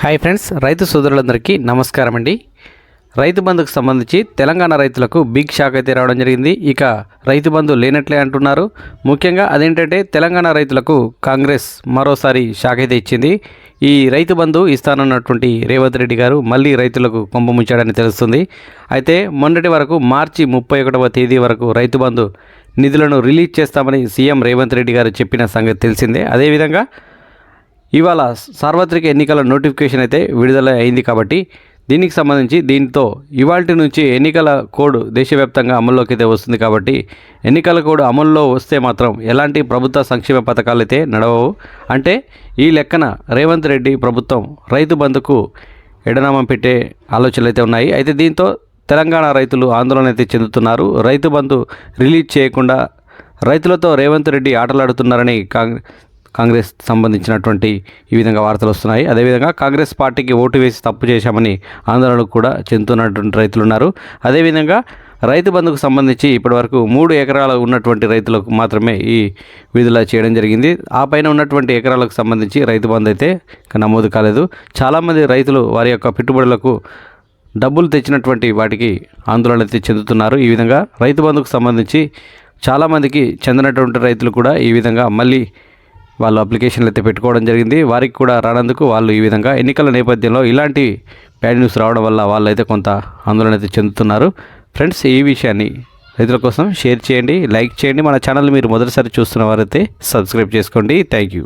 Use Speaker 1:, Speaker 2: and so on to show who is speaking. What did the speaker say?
Speaker 1: Hi friends రైతు సోదరులందరికీ నమస్కారం అండి రైతు బంధుకు సంబంధించి తెలంగాణ రైతులకు బిగ్ షాక్ అయితే రావడం జరిగింది. ఇక రైతు బంధు లేనట్లే అంటున్నారు. ముఖ్యంగా అదేంటంటే తెలంగాణ రైతులకు కాంగ్రెస్ మరోసారి షాక్ అయితే ఇచ్చింది. ఈ రైతు బంధు ఇస్తానన్నటువంటి రేవంత్ రెడ్డి గారు మళ్ళీ రైతులకు కొంప ముంచాడని తెలుస్తుంది. అయితే మొన్నటి వరకు మార్చి ముప్పై ఒకటవ తేదీ వరకు రైతు బంధు నిధులను రిలీజ్ చేస్తామని సీఎం రేవంత్ రెడ్డి గారు చెప్పిన సంగతి తెలిసిందే. అదేవిధంగా ఇవాళ సార్వత్రిక ఎన్నికల నోటిఫికేషన్ అయితే విడుదల అయింది కాబట్టి దీనికి సంబంధించి దీంతో ఇవాటి నుంచి ఎన్నికల కోడ్ దేశవ్యాప్తంగా అమల్లోకి అయితే వస్తుంది కాబట్టి ఎన్నికల కోడ్ అమల్లో వస్తే మాత్రం ఎలాంటి ప్రభుత్వ సంక్షేమ పథకాలు అయితే నడవవు. అంటే ఈ లెక్కన రేవంత్ రెడ్డి ప్రభుత్వం రైతు బంధుకు ఎడనామం పెట్టే ఆలోచనలు అయితే ఉన్నాయి. అయితే దీంతో తెలంగాణ రైతులు ఆందోళన అయితే చెందుతున్నారు. రైతు బంధు రిలీజ్ చేయకుండా రైతులతో రేవంత్ రెడ్డి ఆటలాడుతున్నారని కాంగ్రెస్ కాంగ్రెస్ సంబంధించినటువంటి ఈ విధంగా వార్తలు వస్తున్నాయి. అదేవిధంగా కాంగ్రెస్ పార్టీకి ఓటు వేసి తప్పు చేశామని ఆందోళనకు కూడా చెందుతున్నటువంటి రైతులు ఉన్నారు. అదేవిధంగా రైతు బంధుకు సంబంధించి ఇప్పటివరకు మూడు ఎకరాలు ఉన్నటువంటి రైతులకు మాత్రమే ఈ విధుల చేయడం జరిగింది. ఆ పైన ఉన్నటువంటి ఎకరాలకు సంబంధించి రైతు బంధు అయితే నమోదు కాలేదు. చాలామంది రైతులు వారి యొక్క పెట్టుబడులకు డబ్బులు తెచ్చినటువంటి వాటికి ఆందోళన అయితే చెందుతున్నారు. ఈ విధంగా రైతు బంధుకు సంబంధించి చాలామందికి చెందినటువంటి రైతులు కూడా ఈ విధంగా మళ్ళీ వాళ్ళు అప్లికేషన్లు అయితే పెట్టుకోవడం జరిగింది. వారికి కూడా రానందుకు వాళ్ళు ఈ విధంగా ఎన్నికల నేపథ్యంలో ఇలాంటి బ్యాడ్ న్యూస్ రావడం వల్ల వాళ్ళు అయితే కొంత ఆందోళన అయితే చెందుతున్నారు. ఫ్రెండ్స్ ఈ విషయాన్ని రైతుల కోసం షేర్ చేయండి లైక్ చేయండి. మన ఛానల్ మీరు మొదటిసారి చూస్తున్న వారైతే సబ్స్క్రైబ్ చేసుకోండి. Thank you.